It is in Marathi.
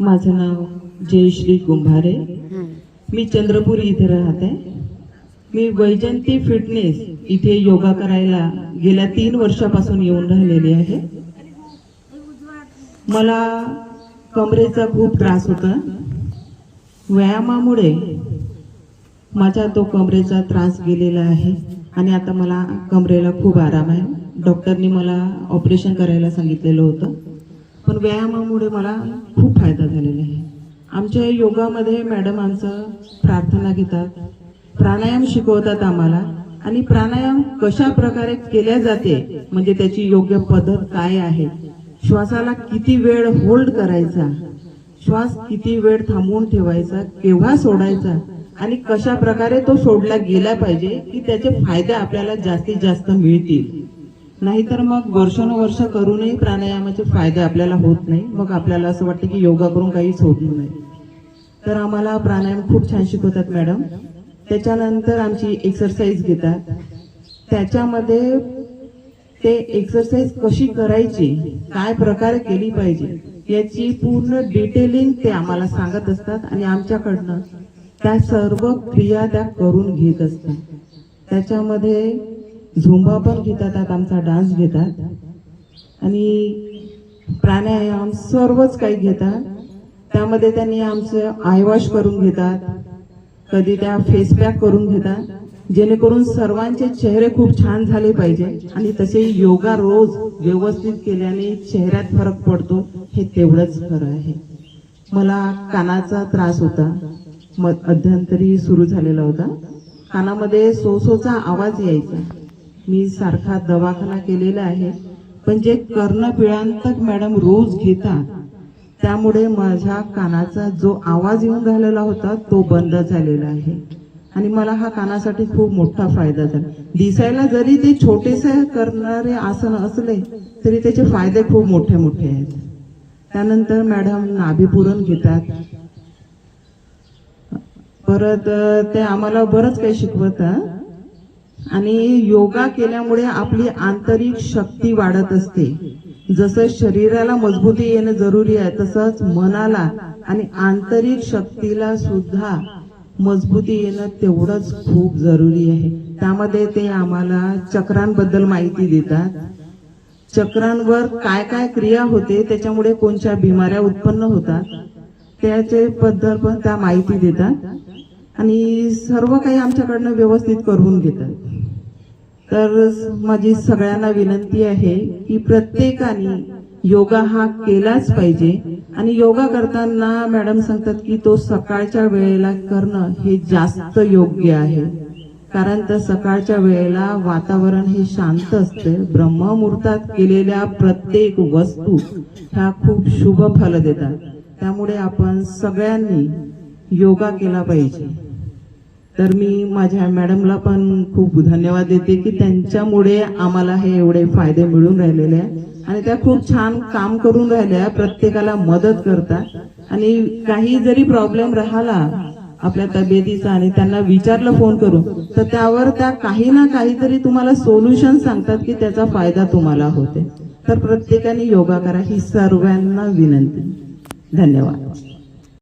माझं नाव जयश्री कुंभारे. मी चंद्रपूर इथे राहते. मी वैजंती फिटनेस इथे योगा करायला गेल्या तीन वर्षापासून येऊन राहिलेली आहे. मला कमरेचा खूप त्रास होता. व्यायामामुळे माझा तो कमरेचा त्रास गेलेला आहे आणि आता मला कमरेला खूप आराम आहे. डॉक्टरनी मला ऑपरेशन करायला सांगितलेलं होतं. पण व्यायामामुळे मला खूप फायदा झालेला आहे. आमच्या योगामध्ये मॅडम आमचं प्रार्थना घेतात प्राणायाम शिकवतात आम्हाला आणि प्राणायाम कशा प्रकारे केल्या जाते म्हणजे त्याची योग्य पद्धत काय आहे श्वासाला किती वेळ होल्ड करायचा श्वास किती वेळ थांबवून ठेवायचा केव्हा सोडायचा आणि कशा प्रकारे तो सोडला गेला पाहिजे की त्याचे फायदे आपल्याला जास्तीत जास्त मिळतील. नाहीतर मग वर्षानुवर्ष करूनही प्राणायामाचे फायदे आपल्याला होत नाही. मग आपल्याला असं वाटतं की योगा करून काहीच होत नाही. तर आम्हाला प्राणायाम खूप छान शिकवतात मॅडम. त्याच्यानंतर आमची एक्सरसाइज घेतात. त्याच्यामध्ये ते एक्सरसाइज कशी करायची काय प्रकारे केली पाहिजे याची पूर्ण डिटेलिंग ते आम्हाला सांगत असतात आणि आमच्याकडनं त्या सर्व क्रिया त्या करून घेत असतात. त्याच्यामध्ये झुंबा पण घेतात आमचा डान्स घेतात. आणि प्राणायाम सर्वच काही घेतात. त्यामध्ये त्यांनी आमचं आयवॉश करून घेतात. कधी त्या फेस पॅक करून घेतात. जेणेकरून सर्वांचे चेहरे खूप छान झाले पाहिजे. आणि तसे योगा रोज व्यवस्थित केल्याने चेहऱ्यात फरक पडतो हे तेवढंच खरं आहे. मला कानाचा त्रास होता. मध्यंतरी सुरू झालेला होता. कानामध्ये सोसोचा आवाज यायचा. मी सारखा दवाखाना केलेला आहे पण जे कर्णपिळांतक मॅडम रोज घेतात त्यामुळे माझ्या कानाचा जो आवाज येऊन झालेला होता तो बंद झालेला आहे. आणि मला हा कानासाठी खूप मोठा फायदा झाला. दिसायला जरी ते छोटेसे करणारे आसन असले तरी त्याचे फायदे खूप मोठे मोठे आहेत. त्यानंतर मॅडम नाभिपुरण घेतात. परत ते आम्हाला बरंच काही शिकवतात. आणि योगा केल्यामुळे आपली आंतरिक शक्ती वाढत असते. जसं शरीराला मजबूती येणं जरुरी आहे तसंच मनाला आणि आंतरिक शक्तीला सुद्धा मजबूती येणं तेवढंच खूप जरुरी आहे. त्यामध्ये ते आम्हाला चक्रांबद्दल माहिती देतात. चक्रांवर काय काय क्रिया होते त्याच्यामुळे कोणत्या बिमाऱ्या उत्पन्न होतात त्याचे बद्दल पण त्या माहिती देतात. आणि सर्व काही आमच्याकडनं व्यवस्थित करून घेतात. तर माझी सगळ्यांना विनंती आहे की प्रत्येकाने योगा हा केलाच पाहिजे. आणि योगा करताना मॅडम सांगतात की तो सकाळच्या वेळेला करणं हे जास्त योग्य आहे. कारण तर सकाळच्या वेळेला वातावरण हे शांत असते. ब्रह्ममुहूर्तात केलेल्या प्रत्येक वस्तू ह्या खूप शुभ फल देतात. त्यामुळे आपण सगळ्यांनी योगा केला पाहिजे. तर मी माझ्या मॅडमला पण खूप धन्यवाद देते की त्यांच्यामुळे आम्हाला हे एवढे फायदे मिळून राहिलेले आहे. आणि त्या खूप छान काम करून राहिल्या प्रत्येकाला मदत करतात. आणि काही जरी प्रॉब्लेम राहिला आपल्या तब्येतीचा आणि त्यांना विचारलं फोन करून तर त्यावर त्या काही ना काहीतरी तुम्हाला सोल्युशन सांगतात की त्याचा फायदा तुम्हाला होते. तर प्रत्येकाने योगा करा ही सर्वांना विनंती. धन्यवाद.